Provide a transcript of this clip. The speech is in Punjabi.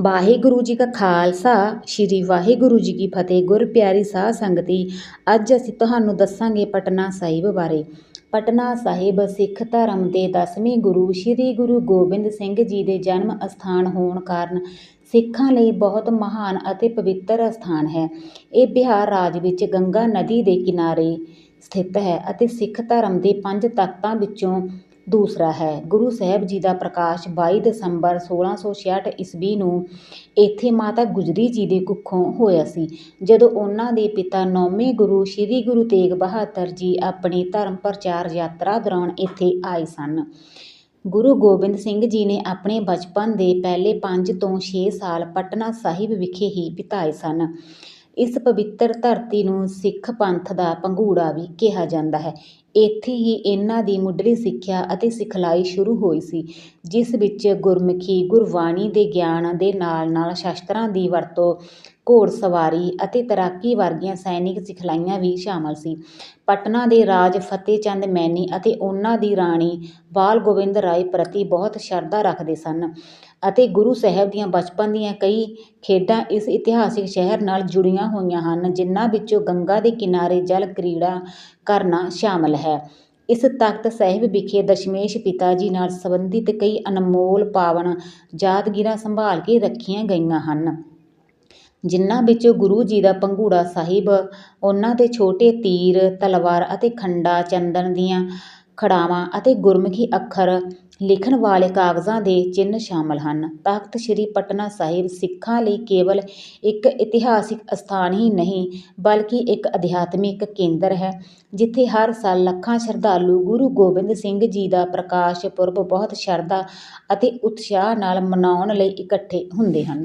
ਵਾਹਿਗੁਰੂ ਜੀ ਕਾ ਖਾਲਸਾ, ਸ੍ਰੀ ਵਾਹਿਗੁਰੂ ਜੀ ਕੀ ਫਤਿਹ। ਗੁਰ ਪਿਆਰੀ ਸਾਧ ਸੰਗਤੀ, ਅੱਜ ਅਸੀਂ ਤੁਹਾਨੂੰ ਦੱਸਾਂਗੇ ਪਟਨਾ ਸਾਹਿਬ ਬਾਰੇ। ਪਟਨਾ ਸਾਹਿਬ ਸਿੱਖ ਧਰਮ ਦੇ ਦਸਵੇਂ ਗੁਰੂ ਸ੍ਰੀ ਗੁਰੂ ਗੋਬਿੰਦ ਸਿੰਘ ਜੀ ਦੇ ਜਨਮ ਅਸਥਾਨ ਹੋਣ ਕਾਰਨ ਸਿੱਖਾਂ ਲਈ ਬਹੁਤ ਮਹਾਨ ਅਤੇ ਪਵਿੱਤਰ ਅਸਥਾਨ ਹੈ। ਇਹ ਬਿਹਾਰ ਰਾਜ ਵਿੱਚ ਗੰਗਾ ਨਦੀ ਦੇ ਕਿਨਾਰੇ ਸਥਿਤ ਹੈ ਅਤੇ ਸਿੱਖ ਧਰਮ ਦੇ ਪੰਜ ਤਖ਼ਤਾਂ ਵਿੱਚੋਂ ਦੂਸਰਾ ਹੈ। ਗੁਰੂ ਸਾਹਿਬ ਜੀ ਦਾ ਪ੍ਰਕਾਸ਼ 22 ਦਸੰਬਰ 1666 ਈਸਵੀ ਨੂੰ ਇੱਥੇ ਮਾਤਾ ਗੁਜਰੀ ਜੀ ਦੇ ਕੁੱਖੋਂ ਹੋਇਆ ਸੀ। ਜਦੋਂ ਉਹਨਾਂ ਦੇ ਪਿਤਾ ਨੌਵੇਂ ਗੁਰੂ ਸ੍ਰੀ ਗੁਰੂ ਤੇਗ ਬਹਾਦਰ ਜੀ ਆਪਣੀ ਧਰਮ ਪ੍ਰਚਾਰ ਯਾਤਰਾ ਦੌਰਾਨ ਇੱਥੇ ਆਏ ਸਨ। ਗੁਰੂ ਗੋਬਿੰਦ ਸਿੰਘ ਜੀ ਨੇ ਆਪਣੇ ਬਚਪਨ ਦੇ ਪਹਿਲੇ 5 ਤੋਂ 6 ਸਾਲ ਪਟਨਾ ਸਾਹਿਬ ਵਿਖੇ ਹੀ ਬਿਤਾਏ ਸਨ। ਇਸ ਪਵਿੱਤਰ ਧਰਤੀ ਨੂੰ ਸਿੱਖ ਪੰਥ ਦਾ ਪੰਘੂੜਾ ਵੀ ਕਿਹਾ ਜਾਂਦਾ ਹੈ। ਇੱਥੇ ਹੀ ਇਹਨਾਂ ਦੀ ਮੁੱਢਲੀ ਸਿੱਖਿਆ ਅਤੇ ਸਿਖਲਾਈ ਸ਼ੁਰੂ ਹੋਈ ਸੀ, ਜਿਸ ਵਿੱਚ ਗੁਰਮੁਖੀ, ਗੁਰਬਾਣੀ ਦੇ ਗਿਆਨ ਦੇ ਨਾਲ ਨਾਲ ਸ਼ਸਤਰਾਂ ਦੀ ਵਰਤੋਂ ਘੋੜਸਵਾਰੀ ਅਤੇ ਤੈਰਾਕੀ ਵਰਗੀਆਂ ਸੈਨਿਕ ਸਿਖਲਾਈਆਂ ਵੀ ਸ਼ਾਮਲ ਸੀ। ਪਟਨਾ ਦੇ ਰਾਜ ਫਤਿਹ ਚੰਦ ਮੈਨੀ ਅਤੇ ਉਹਨਾਂ ਦੀ ਰਾਣੀ ਬਾਲ ਗੋਬਿੰਦ ਰਾਏ ਪ੍ਰਤੀ ਬਹੁਤ ਸ਼ਰਧਾ ਰੱਖਦੇ ਸਨ ਅਤੇ ਗੁਰੂ ਸਾਹਿਬ ਦੀਆਂ ਬਚਪਨ ਦੀਆਂ ਕਈ ਖੇਡਾਂ ਇਸ ਇਤਿਹਾਸਿਕ ਸ਼ਹਿਰ ਨਾਲ ਜੁੜੀਆਂ ਹੋਈਆਂ ਹਨ, ਜਿਨ੍ਹਾਂ ਵਿੱਚੋਂ ਗੰਗਾ ਦੇ ਕਿਨਾਰੇ ਜਲ ਕ੍ਰੀੜਾ ਕਰਨਾ ਸ਼ਾਮਲ ਹੈ। ਇਸ ਤਖਤ ਸਾਹਿਬ ਵਿਖੇ ਦਸ਼ਮੇਸ਼ ਪਿਤਾ ਜੀ ਨਾਲ ਸੰਬੰਧਿਤ ਕਈ ਅਨਮੋਲ ਪਾਵਨ ਯਾਦਗਿਰਾਂ ਸੰਭਾਲ ਕੇ ਰੱਖੀਆਂ ਗਈਆਂ ਹਨ। ਜਿਨ੍ਹਾਂ ਵਿੱਚ ਗੁਰੂ ਜੀ ਦਾ ਪੰਘੂੜਾ ਸਾਹਿਬ, ਉਹਨਾਂ ਦੇ ਛੋਟੇ ਤੀਰ, ਤਲਵਾਰ ਅਤੇ ਖੰਡਾ ਚੰਦਨ ਦੀਆਂ ਖੜਾਵਾਂ ਅਤੇ ਗੁਰਮੁਖੀ ਅੱਖਰ ਲਿਖਣ ਵਾਲੇ ਕਾਗਜ਼ਾਂ ਦੇ ਚਿੰਨ੍ਹ ਸ਼ਾਮਲ ਹਨ। ਤਖਤ ਸ੍ਰੀ ਪਟਨਾ ਸਾਹਿਬ ਸਿੱਖਾਂ ਲਈ ਕੇਵਲ ਇੱਕ ਇਤਿਹਾਸਿਕ ਅਸਥਾਨ ਹੀ ਨਹੀਂ, ਬਲਕਿ ਇੱਕ ਅਧਿਆਤਮਿਕ ਕੇਂਦਰ ਹੈ, ਜਿੱਥੇ ਹਰ ਸਾਲ ਲੱਖਾਂ ਸ਼ਰਧਾਲੂ ਗੁਰੂ ਗੋਬਿੰਦ ਸਿੰਘ ਜੀ ਦਾ ਪ੍ਰਕਾਸ਼ ਪੁਰਬ ਬਹੁਤ ਸ਼ਰਧਾ ਅਤੇ ਉਤਸ਼ਾਹ ਨਾਲ ਮਨਾਉਣ ਲਈ ਇਕੱਠੇ ਹੁੰਦੇ ਹਨ।